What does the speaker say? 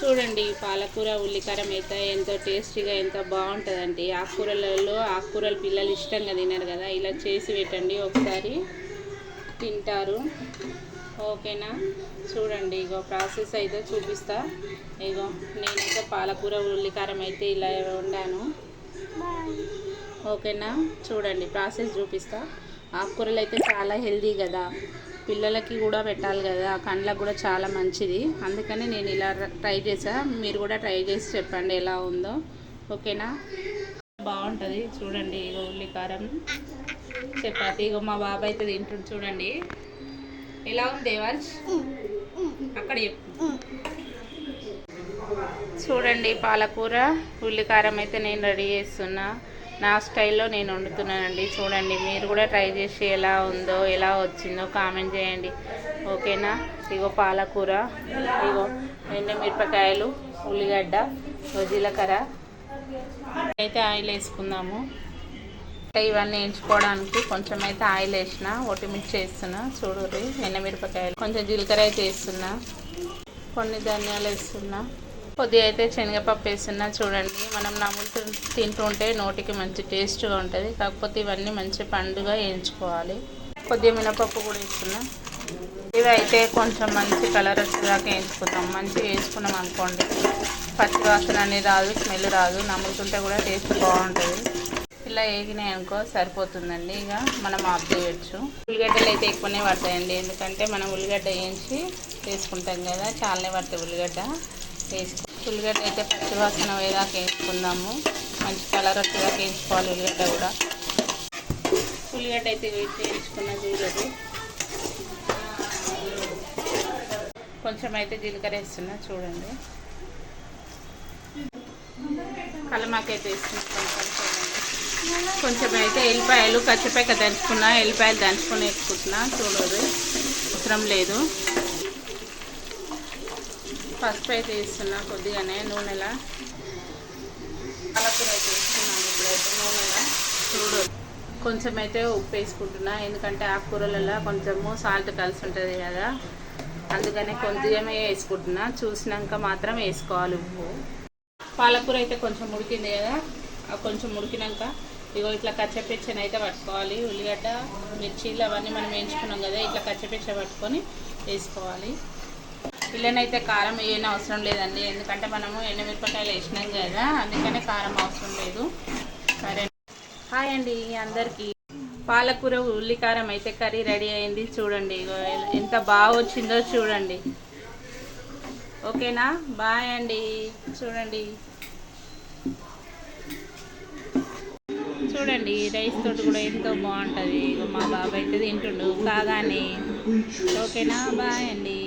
చూడండి పాలకూర ఉల్లికారం అయితే ఎంతో టేస్టీగా ఎంతో బాగుంటుందండి ఆకుకూరలలో ఆకుకూరలు పిల్లలు ఇష్టంగా తినరు కదా ఇలా చేసి పెట్టండి ఒకసారి తింటారు. ఓకేనా? చూడండి ఇగో ప్రాసెస్ అయితే చూపిస్తా. ఇగో నేనైతే పాలకూర ఉల్లికారం అయితే ఇలా వండాను. ఓకేనా? చూడండి ప్రాసెస్ చూపిస్తా. ఆకుకూరలు అయితే చాలా హెల్దీ కదా. పిల్లలకి కూడా పెట్టాలి కదా కండ్లకు కూడా చాలా మంచిది. అందుకని నేను ఇలా ట్రై చేసా మీరు కూడా ట్రై చేసి చెప్పండి ఎలా ఉందో. ఓకేనా? బాగుంటుంది. చూడండి ఇగో ఉల్లికారం. చపాతి. ఇగో మా బాబాయ్ అయితే తింటుంది చూడండి. ఎలా ఉంది దేవర్ష్ అక్కడ చెప్పు. చూడండి పాలకూర. ఉల్లికారం అయితే నేను రెడీ చేస్తున్నా. నా స్టైల్లో నేను వండుతున్నానండి. చూడండి మీరు కూడా ట్రై చేసి ఎలా ఉందో ఎలా వచ్చిందో కామెంట్ చేయండి. ఓకేనా? ఇగో పాలకూర ఇగో ఎండు మిరపకాయలు ఉల్లిగడ్డ జీలకర్ర. అయితే ఆయిల్ వేసుకుందాము. అంటే ఇవన్నీ వేయించుకోవడానికి కొంచెం అయితే ఆయిల్ వేసిన ఒటిమిర్చి వేస్తున్నా. చూడండి ఎండమిరపకాయలు. కొంచెం జీలకర్ర అయితే వేస్తున్నా. కొన్ని ధనియాలు వేస్తున్నా. కొద్దిగా అయితే శనగపప్పు వేస్తున్నా చూడండి. మనం నములుతూ తింటుంటే నోటికి మంచి టేస్ట్గా ఉంటుంది. కాకపోతే ఇవన్నీ మంచి పండుగ వేయించుకోవాలి కొద్దిగా మినపప్పు కూడా వేస్తున్నా. ఇవి అయితే కొంచెం మంచి కలర్ వచ్చేదాకా వేయించుకుంటాం మంచిగా వేసుకున్నాం అనుకోండి. పచ్చి వాసన అనేది రాదు స్మెల్ రాదు. నములుతుంటే కూడా టేస్ట్ బాగుంటుంది. ఇలా వేగినాయి అనుకో సరిపోతుందండి. ఇక మనం ఆఫ్ చేయొచ్చు. ఉల్లిగడ్డలు అయితే ఎక్కువనే పడతాయండి. ఎందుకంటే మనం ఉల్లిగడ్డ వేయించి వేసుకుంటాం కదా. చాలానే పడతాయి ఉల్లిగడ్డ. వేసుకో ఉల్లిగడ్డ అయితే పచ్చి వాసన వేదాకా వేసుకుందాము. మంచి కలర్ వచ్చేదాకా వేయించుకోవాలి ఉల్లిగడ్డ కూడా. ఉల్లిగడ్డ అయితే వేసి వేయించుకున్న చూడదు కొంచెం అయితే జీలకర్ర వేస్తున్నా చూడండి. కలమాకైతే వేస్తున్నా కొంచెం కొంచెం అయితే ఎల్లిపాయలు కచ్చిపాయక దంచుకున్నా ఎల్లిపాయలు దంచుకొని వేసుకుంటున్నా చూడదు అవసరం లేదు. పసుపు అయితే వేస్తున్నా కొద్దిగానే నూనెలా? పాలకూర అయితే వేస్తున్నాను ఇప్పుడైతే నూనెలా. చూడు కొంచెం అయితే ఉప్పు వేసుకుంటున్నా. ఎందుకంటే ఆకుకూరలలో కొంచెము సాల్ట్ కలిసి ఉంటుంది కదా. అందుకనే కొంచెమే వేసుకుంటున్నా. చూసినాక మాత్రం వేసుకోవాలి ఉప్పు. పాలకూర అయితే కొంచెం ఉడికింది కదా. కొంచెం ఉడికినాక ఇగో ఇట్లా కచ్చపెచ్చని అయితే పట్టుకోవాలి. ఉల్లిగడ్డ మిర్చీలు అవన్నీ మనం వేయించుకున్నాం కదా ఇట్లా కచ్చపెచ్చ పట్టుకొని వేసుకోవాలి. పిల్లనైతే కారం వేయని అవసరం లేదండి. ఎందుకంటే మనము ఎండమిరపకాయలు వేసినాం కదా అందుకనే కారం అవసరం లేదు. సరే. హాయ్ అండి అందరికీ. పాలకూర ఉల్లికారం అయితే కర్రీ రెడీ అయింది. చూడండి ఎంత బాగా వచ్చిందో చూడండి. ఓకేనా? బాయ్ అండి. చూడండి. చూడండి రైస్ తోటి కూడా ఎంతో బాగుంటుంది. ఇగో మా బాబాయ్ అయితే తింటుండు. కాగానే. ఓకేనా? బాయ్ అండి.